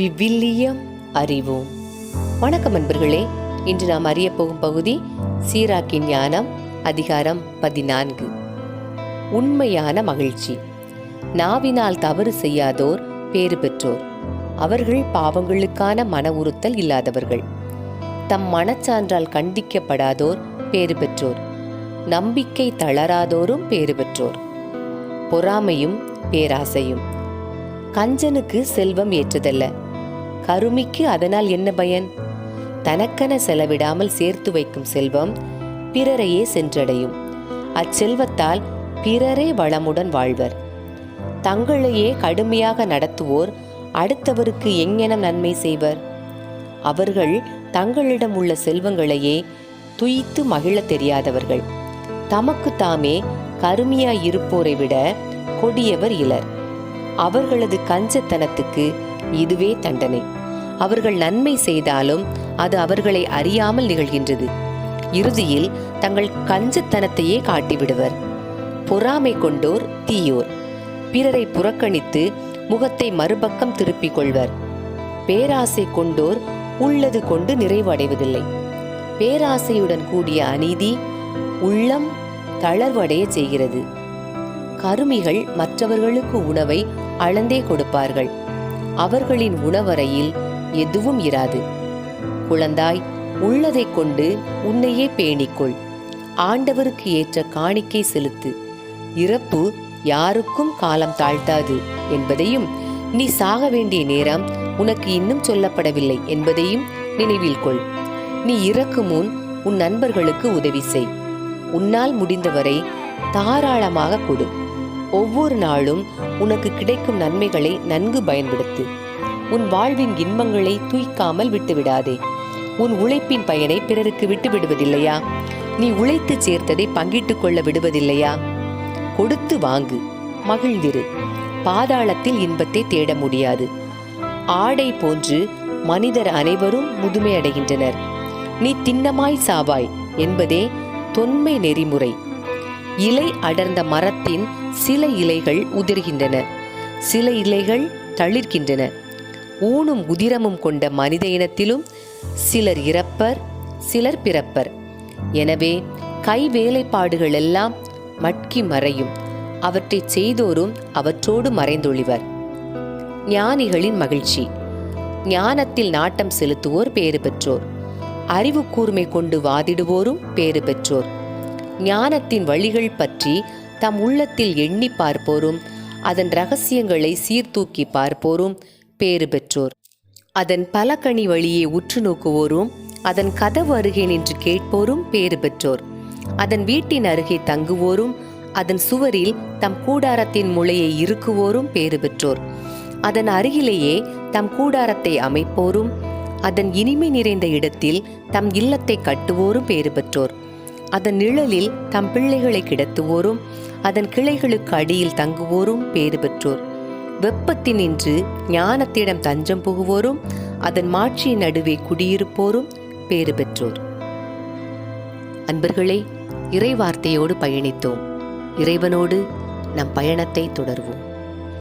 விவிலியம் அறிவோம். வணக்கம் அன்பர்களே இன்று நாம் அறிய போகும் பகுதி சீராக்கின் ஞானம் அதிகாரம் பதினான்கு. உண்மையான மகிழ்ச்சி. நாவினால் தவறு செய்யாதோர் பேறு பெற்றோர். அவர்கள் பாவங்களுக்கான மன உறுத்தல் இல்லாதவர்கள். தம் மனச்சான்றால் கண்டிக்கப்படாதோர் பேறு பெற்றோர். நம்பிக்கை தளராதோரும் பேறு பெற்றோர். பொறாமையும் பேராசையும். கஞ்சனுக்கு செல்வம் ஏற்றதல்ல. கருமிக்கு அதனால் என்ன பயன்? தனக்கென செலவிடாமல் சேர்த்து வைக்கும் செல்வம் பிறரையே சென்றடையும். அச்செல்வத்தால் பிறரே வளமுடன் வாழ்வர். தங்களையே கடுமையாக நடத்துவோர் அடுத்தவருக்கு எங்ஙனம் நன்மை செய்வர்? அவர்கள் தங்களிடம் உள்ள செல்வங்களையே துய்த்து மகிழத் தெரியாதவர்கள். தமக்கு தாமே கருமையாய் இருப்போரை விட கொடியவர் இலர். அவர்களது கஞ்சத்தனத்துக்கு இதுவே தண்டனை. அவர்கள் நன்மை செய்தாலும் அது அவர்களை அறியாமல் நிகழ்கின்றது. இறுதியில் தங்கள் கஞ்சத்தனத்தையே காட்டிவிடுவர். பொறாமை கொண்டோர் தீயோர். பிறரை புறக்கணித்து முகத்தை மறுபக்கம் திருப்பிக் கொள்வர். பேராசை கொண்டோர் உள்ளது கொண்டு நிறைவடைவதில்லை. பேராசையுடன் கூடிய அநீதி உள்ளம் தளர்வடைய செய்கிறது. கருமிகள் மற்றவர்களுக்கு உணவை அளந்தே கொடுப்பார்கள். அவர்களின் உணவறையில் எதுவும் இராது. குழந்தாய் உள்ளதைக் கொண்டு உன்னையே பேணிக்கொள். ஆண்டவருக்கு ஏற்ற காணிக்கை செலுத்து. இறப்பு யாருக்கும் காலம் தாழ்த்தாது என்பதையும் நீ சாக வேண்டிய நேரம் உனக்கு இன்னும் சொல்லப்படவில்லை என்பதையும் நினைவில் கொள். நீ இறக்கும் முன் உன் நண்பர்களுக்கு உதவி செய். உன்னால் முடிந்தவரை தாராளமாக கொடு. ஒவ்வொரு நாளும் உனக்கு கிடைக்கும் நன்மைகளை நன்கு பயன்படுத்து. உன் வாழ்வின் இன்பங்களை தூய்க்காமல் விட்டுவிடாதே. உன் உழைப்பின் பயனை பிறருக்கு விட்டு விடுவதில்லையா? நீ உழைத்து சேர்த்ததை பங்கிட்டுக் கொள்ள விடுவதில்லையா? கொடுத்து வாங்கு மகிழ்ந்திரு. பாதாளத்தில் இன்பத்தை தேட முடியாது. ஆடை போன்று மனிதர் அனைவரும் முதுமையடைகின்றனர் நீ திண்ணமாய் சாவாய் என்பதே தொன்மை நெறிமுறை. இலை அடர்ந்த மரத்தின் சில இலைகள் உதிர்கின்றன. சில இலைகள் தளிர்கின்றன. ஊனும் உதிரமும் கொண்ட மனித இனத்திலும் சிலர் இறப்பர் சிலர் பிறப்பர். எனவே கை வேலைப்பாடுகள் எல்லாம் மட்கி மறையும். அவற்றைச் செய்தோரும் அவற்றோடு மறைந்தொழிவர். ஞானிகளின் மகிழ்ச்சி. ஞானத்தில் நாட்டம் செலுத்துவோர் பேறு பெற்றோர். அறிவு கூர்மை கொண்டு வாதிடுவோரும் பேறு பெற்றோர். ஞானத்தின் வழிகள் பற்றி தம் உள்ளத்தில் எண்ணி பார்ப்போரும். அதன் ரகசியங்களை சீர்தூக்கி பார்ப்போரும். பேறு பெற்றோர். அதன் பலகனி வழியே உற்று நோக்குவோரும். அதன் கதவு அருகே நின்று கேட்போரும். பேறு பெற்றோர். அதன் வீட்டின் அருகே தங்குவோரும். அதன் சுவரில் தம் கூடாரத்தின் முளையை இருக்குவோரும் பேறு பெற்றோர். அதன் அருகிலேயே தம் கூடாரத்தை அமைப்போரும். அதன் இனிமை நிறைந்த இடத்தில் தம் இல்லத்தை கட்டுவோரும். பேறு பெற்றோர். அதன் நிழலில் தம் பிள்ளைகளை கிடத்துவோரும். அதன் கிளைகளுக்கு அடியில் தங்குவோரும் பேறு பெற்றோர். வெப்பத்தினின்று ஞானத்திடம் தஞ்சம் புகுவோரும் அதன் மாட்சியின் நடுவே குடியிருப்போரும் பேறு பெற்றோர். அன்பர்களே இறைவார்த்தையோடு பயணித்தோம். இறைவனோடு நம் பயணத்தை தொடர்வோம்.